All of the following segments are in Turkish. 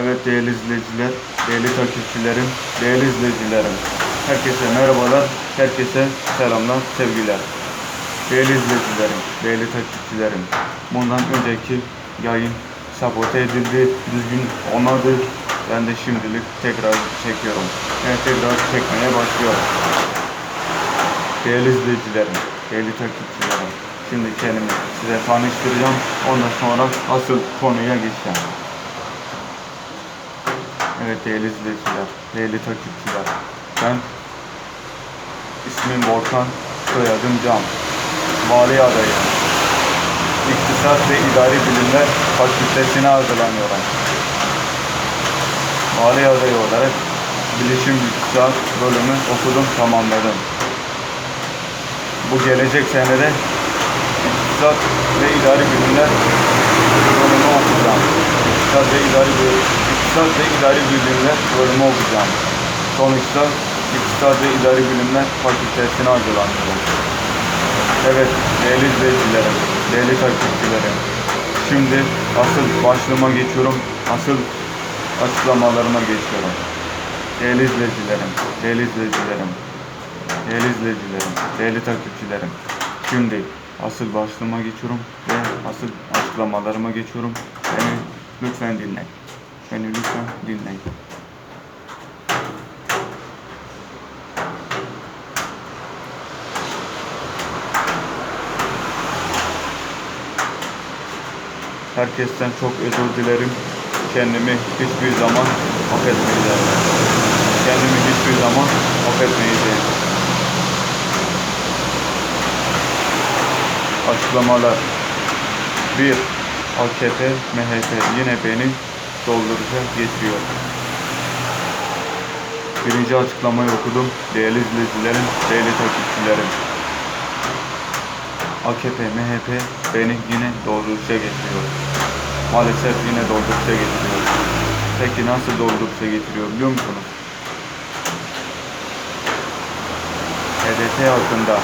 Evet değerli izleyiciler, değerli takipçilerim, değerli izleyicilerim. Herkese merhabalar, herkese selamlar, sevgiler. Değerli izleyicilerim, değerli takipçilerim. Bundan önceki yayın sabote edildi, düzgün olmadı. Ben de şimdilik tekrar çekiyorum. Evet tekrar çekmeye başlıyorum. Değerli izleyicilerim, değerli takipçilerim. Şimdi kendimi size tanıştıracağım. Ondan sonra asıl konuya geçeceğim. Evet değerli izleyiciler, değerli takipçiler. Ben ismim Volkan, soyadım Can. Vali adayım. İktisat ve İdari Bilimler Fakültesine hazırlanıyorum. Vali adayı olarak Bilişim İktisat bölümü okudum, tamamladım. Bu gelecek senede İktisat ve İdari Bilimler bölümü okuyacağım. İktisat ve İdari Bilimler İktisat ve İdari Bilimler bölümü okuyacağım. Sonuçta İktisat ve İdari Bilimler Fakültesine hazırlanıyorum. Evet, değerli izleyicilerim, değerli takipçilerim. Şimdi asıl başlığıma geçiyorum, asıl açıklamalarıma geçiyorum. Değerli izleyicilerim, değerli izleyicilerim, değerli izleyicilerim, değerli takipçilerim. Şimdi asıl başlığıma geçiyorum ve asıl açıklamalarıma geçiyorum. Beni lütfen dinleyin. Beni lütfen dinleyin. Herkesten çok özür dilerim. Kendimi hiçbir zaman affetmeyeceğim. Kendimi hiçbir zaman affetmeyeceğim. Açıklamalar 1. AKP, MHP yine beni dolduracak geçiyor. Birinci açıklamayı okudum. Değerli izleyicilerim, değerli takipçilerim. AKP, MHP beni yine dolduruşa getiriyor. Maalesef yine dolduruşa getiriyor. Peki nasıl dolduruşa getiriyor biliyor musunuz? HDP hakkında,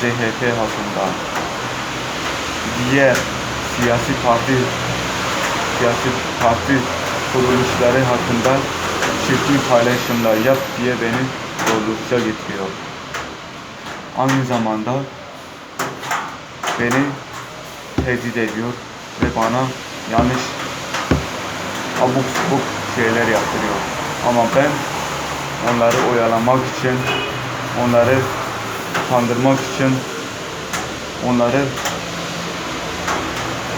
CHP hakkında, diğer siyasi parti siyasi parti kuruluşları hakkında çirkin paylaşımlar yap diye beni dolduruşa getiriyor aynı zamanda beni tehdit ediyor ve bana yanlış abuk subuk şeyler yaptırıyor. Ama ben onları oyalamak için, onları kandırmak için onları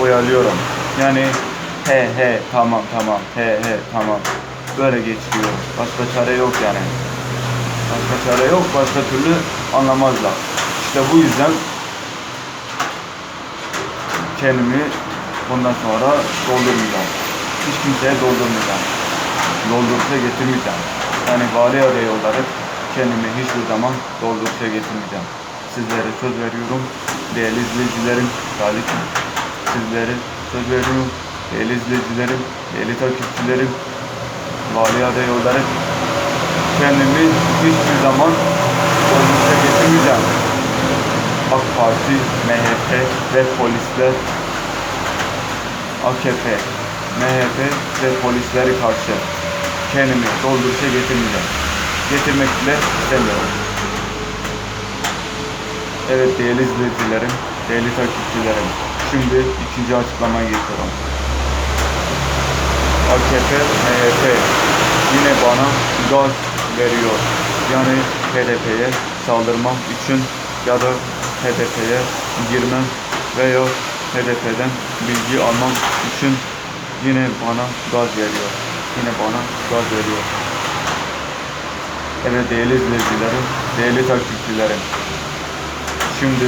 oyalıyorum. Yani he he tamam tamam he he tamam böyle geçiyor. Başka çare yok yani. Başka çare yok, başka türlü anlamazlar. İşte bu yüzden kendimi bundan sonra doldurmayacağım. Hiç kimseye doldurmayacağım. Dolduruşa getirmeyeceğim. Yani vali adayı olarak kendimi hiçbir zaman dolduruşa getirmeyeceğim. Sizlere söz veriyorum. Değerli izleyicilerim, talip sizlere söz veriyorum. Değerli izleyicilerim, değerli takipçilerim, vali adayı olarak kendimi hiçbir zaman dolduruşa getirmeyeceğim. AK Parti, MHP ve polisler AKP, MHP ve polisleri karşı kendimi dolduruşa getirmeyeceğim. Getirmek bile istemiyorum. Evet değerli izleyicilerim, değerli takipçilerim. Şimdi ikinci açıklamaya geçiyorum. AKP, MHP yine bana gaz veriyor. Yani HDP'ye saldırmam için ya da HDP'ye girmem veya HDP'den bilgi almam için yine bana gaz veriyor. Yine bana gaz veriyor. Evet değerli izleyicilerim, değerli takipçilerim. Şimdi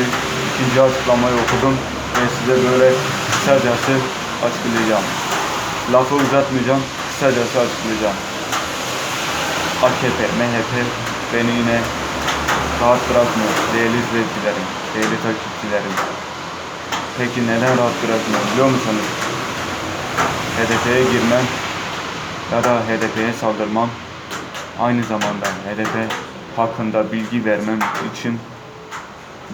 ikinci açıklamayı okudum ve size böyle kısacası açıklayacağım. Lafı uzatmayacağım, kısacası açıklayacağım. AKP, MHP beni yine rahat bırakmıyor değerli izleyicilerim, değerli takipçilerim. Peki neden rahat bırakmıyor biliyor musunuz? HDP'ye girmem ya da HDP'ye saldırmam aynı zamanda HDP hakkında bilgi vermem için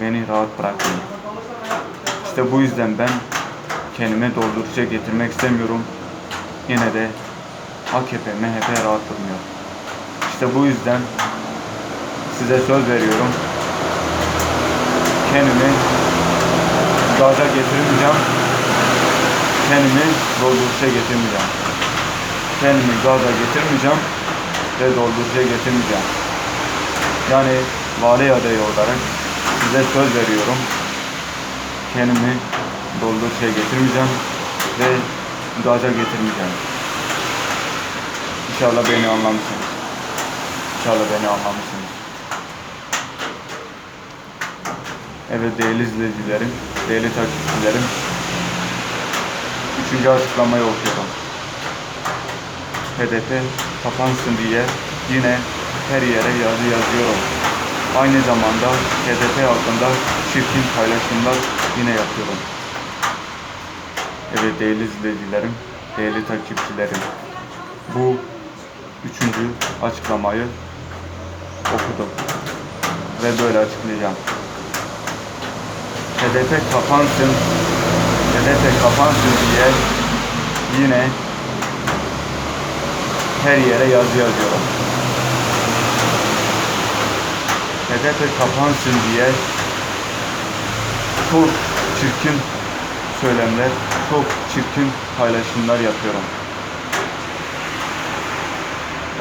beni rahat bırakmıyor. İşte bu yüzden ben kendime dolduruşa getirmek istemiyorum. Yine de AKP, MHP rahat durmuyor. İşte bu yüzden size söz veriyorum. Kendimi gaza getirmeyeceğim. Kendimi dolduruşa getirmeyeceğim. Kendimi gaza getirmeyeceğim ve dolduruşa getirmeyeceğim. Yani vali adayı olarak size söz veriyorum. Kendimi dolduruşa getirmeyeceğim ve gaza getirmeyeceğim. İnşallah beni anlamışsınız. İnşallah beni anlamışsınız. Evet değerli izleyicilerim, değerli takipçilerim. Üçüncü açıklamayı okuyorum. HDP kapansın diye yine her yere yazı yazıyorum. Aynı zamanda HDP hakkında çirkin paylaşımlar yine yapıyorum. Evet değerli izleyicilerim, değerli takipçilerim. Bu üçüncü açıklamayı okudum. Ve böyle açıklayacağım. HDP kapansın, HDP kapansın diye yine her yere yazı yazıyorum. HDP kapansın diye çok çirkin söylemler, çok çirkin paylaşımlar yapıyorum.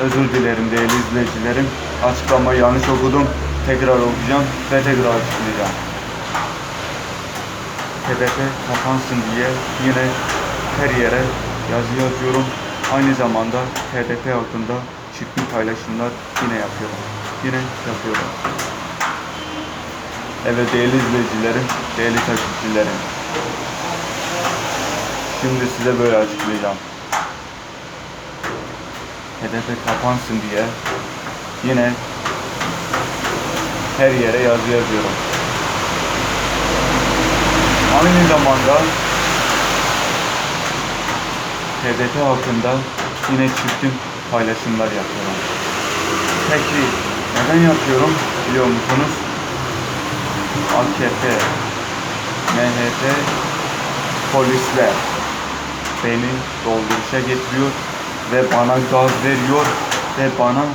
Özür dilerim değerli izleyicilerim. Açıklamayı yanlış okudum. Tekrar okuyacağım ve tekrar açıklayacağım. HDP kapansın diye yine her yere yazı yazıyorum. Aynı zamanda HDP hakkında çirkin paylaşımlar yine yapıyorum. Yine yapıyorum. Evet değerli izleyicilerim, değerli takipçilerim. Şimdi size böyle açıklayacağım. HDP kapansın diye yine her yere yazı yazıyorum. Aynı zamanda HDP hakkında yine çirkin paylaşımlar yapıyorum. Peki neden yapıyorum biliyor musunuz? AKP, MHP, polisler beni dolduruşa getiriyor ve bana gaz veriyor ve bana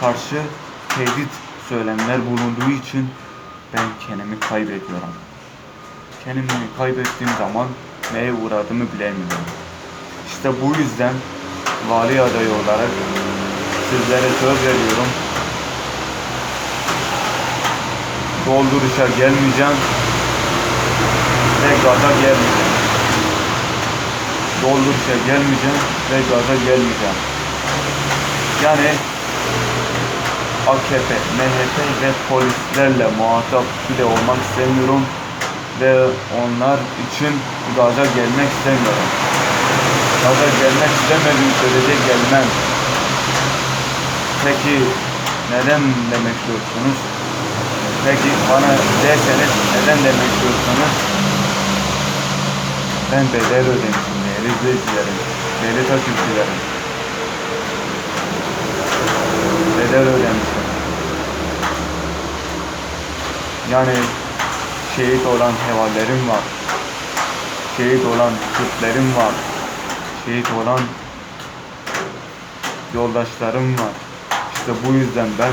karşı tehdit söylemler bulunduğu için ben kendimi kaybediyorum. Kendimi kaybettiğim zaman neye uğradığımı bilemiyorum. İşte bu yüzden vali adayı olarak sizlere söz veriyorum. Dolduruşa gelmeyeceğim ve gaza gelmeyeceğim. Dolduruşa gelmeyeceğim ve gaza gelmeyeceğim. Yani AKP, MHP ve polislerle muhatap bile olmak istemiyorum ve onlar için gaza gelmek istemiyorum. Gaza gelmek istemediğim sürece gelmem. Peki neden demek istiyorsunuz? Peki bana derseniz neden demek istiyorsunuz? Ben bedel ödemişim izleyicilerim, değerli takipçilerim. Bedel ödemişim. Yani şehit olan hevallerim var. Şehit olan Kürtlerim var. Şehit olan yoldaşlarım var. İşte bu yüzden ben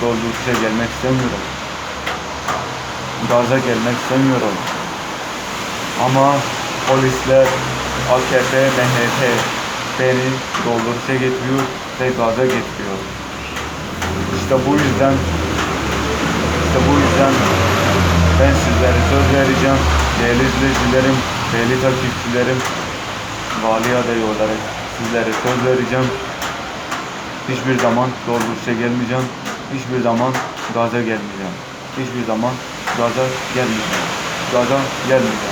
dolduruşa gelmek istemiyorum. Gaza gelmek istemiyorum. Ama polisler, AKP, MHP beni dolduruşa getiriyor ve gaza getiriyor. İşte bu yüzden işte bu yüzden ben sizlere söz vereceğim. Değerli izleyicilerim, değerli takipçilerim, vali adayı olarak sizlere söz vereceğim. Hiçbir zaman dolduruşa gelmeyeceğim. Hiçbir zaman gaza gelmeyeceğim. Hiçbir zaman gaza gelmeyeceğim. Gaza gelmeyeceğim.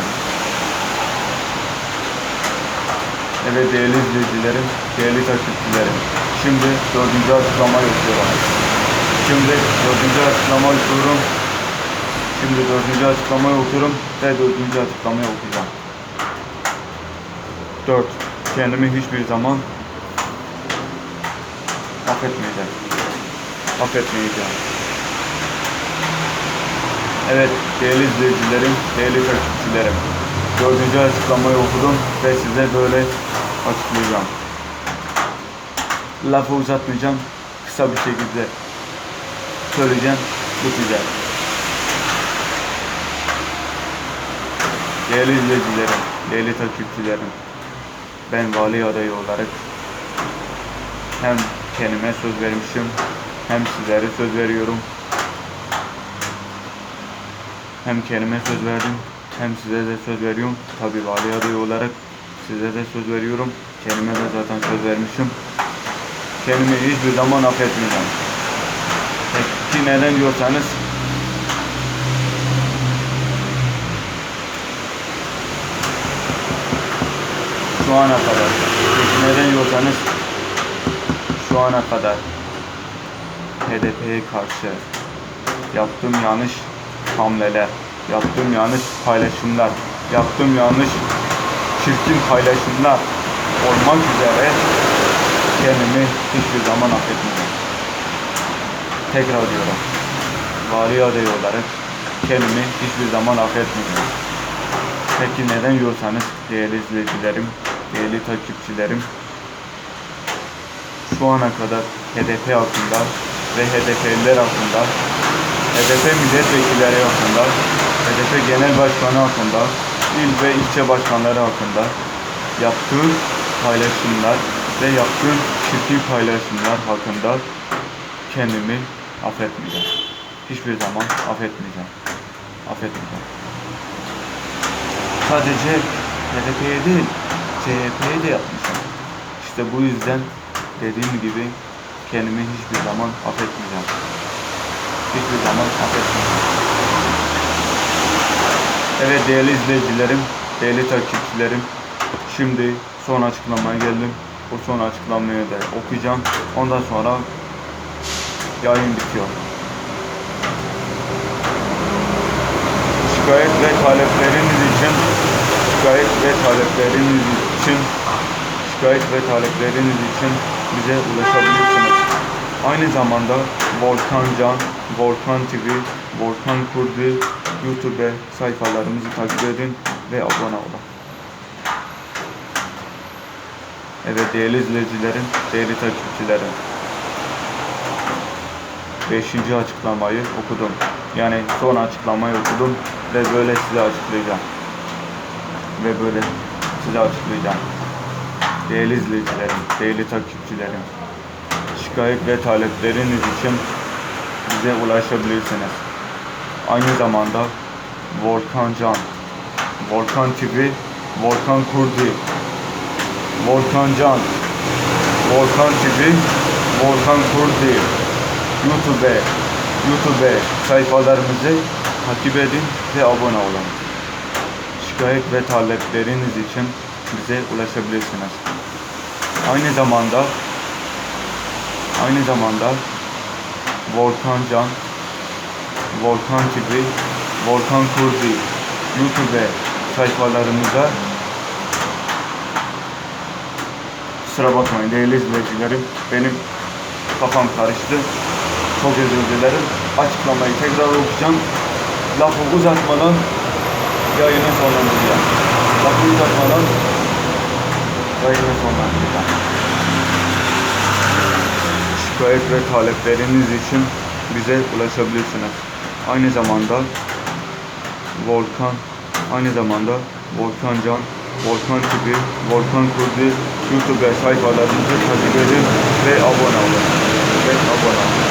Evet değerli izleyicilerim, değerli takipçilerim. Şimdi dördüncü açıklamayı okuyorum. Şimdi dördüncü açıklama okuyorum. Şimdi dördüncü açıklamayı okuyorum ve dördüncü açıklamayı okuyacağım. Dört. Kendimi hiçbir zaman affetmeyeceğim. Affetmeyeceğim. Evet değerli izleyicilerim, değerli takipçilerim. Dördüncü açıklamayı okudum ve size böyle açıklayacağım. Lafı uzatmayacağım. Kısa bir şekilde söyleyeceğim. Bitecek. Değerli izleyicilerim, değerli takipçilerim. Ben vali adayı olarak hem kendime söz vermişim hem sizlere söz veriyorum. Hem kendime söz verdim hem size de söz veriyorum. Tabi vali adayı olarak size de söz veriyorum. Kendime de zaten söz vermişim. Kendimi hiçbir zaman affetmeyeceğim. Peki neden diyorsanız şu ana kadar peki neden diyorsanız şu ana kadar HDP'ye karşı yaptığım yanlış hamleler, yaptığım yanlış paylaşımlar, yaptığım yanlış çirkin paylaşımlar olmak üzere kendimi hiçbir zaman affetmeyeceğim. Tekrar diyorum. Adayı olarak kendimi hiçbir zaman affetmeyeceğim. Peki neden diyorsanız değerli izleyicilerim, değerli takipçilerim şu ana kadar HDP hakkında ve HDP'liler hakkında HDP milletvekilleri hakkında, HDP genel başkanı hakkında, il ve ilçe başkanları hakkında yaptığı paylaşımlar ve yaptığı çirkin paylaşımlar hakkında kendimi affetmeyeceğim. Hiçbir zaman affetmeyeceğim. Affetmeyeceğim. Sadece HDP'ye değil, CHP'ye de yapmışım. İşte bu yüzden dediğim gibi kendimi hiçbir zaman affetmeyeceğim hiçbir zaman affetmeyeceğim. Evet değerli izleyicilerim, değerli takipçilerim. Şimdi son açıklamaya geldim. Bu son açıklamayı da okuyacağım. Ondan sonra yayın bitiyor. Şikayet ve talepleriniz için şikayet ve talepleriniz için şikayet ve talepleriniz için bize ulaşabilirsiniz. Aynı zamanda Volkan Can, Volkan TV, Volkan Kurdi YouTube sayfalarımızı takip edin ve abone olun. Evet değerli izleyicilerim, değerli takipçilerim. Beşinci açıklamayı okudum. Yani son açıklamayı okudum ve böyle size açıklayacağım. Ve böyle size açıklayacağım. Değerli izleyicilerim, değerli takipçilerim şikayet ve talepleriniz için bize ulaşabilirsiniz. Aynı zamanda Volkan Can, Volkan TV, Volkan Kurdi, Volkan Can, Volkan TV, Volkan Kurdi, YouTube, YouTube sayfalarımızı takip edin ve abone olun. Şikayet ve talepleriniz için bize ulaşabilirsiniz. Aynı zamanda Aynı zamanda Volkan Can, Volkan TV, Volkan Kurdi YouTube sayfalarımıza kusura bakmayın değerli izleyicilerim benim kafam karıştı. Çok özür dilerim. Açıklamayı tekrar okuyacağım. Lafı uzatmadan yayını sonlandıracağım. Lafı uzatmadan yayını sonlandıracağım. Şikayet ve talepleriniz için bize ulaşabilirsiniz. Aynı zamanda Volkan, aynı zamanda Volkan Can, Volkan TV, Volkan Kurdi YouTube sayfalarımızı takip edin ve abone olun. Ve abone olun.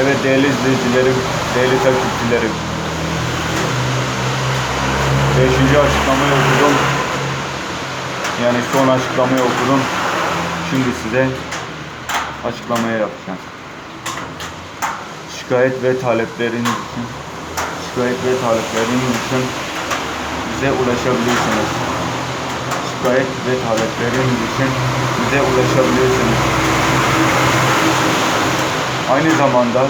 Evet değerli izleyicilerim, değerli takipçilerim. Beşinci açıklamayı okudum. Yani son açıklamayı okudum. Şimdi size açıklamaya yapacağım. Şikayet ve talepleriniz için şikayet ve talepleriniz için bize ulaşabilirsiniz. Şikayet ve talepleriniz için bize ulaşabilirsiniz. Aynı zamanda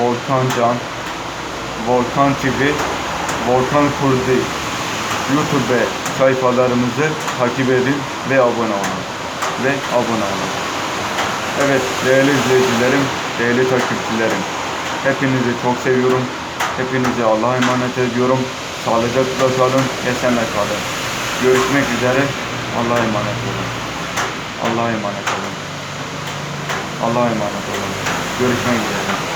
Volkan Can, Volkan TV, Volkan Kurdi YouTube sayfalarımızı takip edin ve abone olun. Ve abone olun. Evet değerli izleyicilerim, değerli takipçilerim. Hepinizi çok seviyorum. Hepinizi Allah'a emanet ediyorum. Sağlıcakla kalın, esenle kalın. Görüşmek üzere. Allah'a emanet olun. Allah'a emanet olun. Allah'a emanet olun. Görüşmek üzere.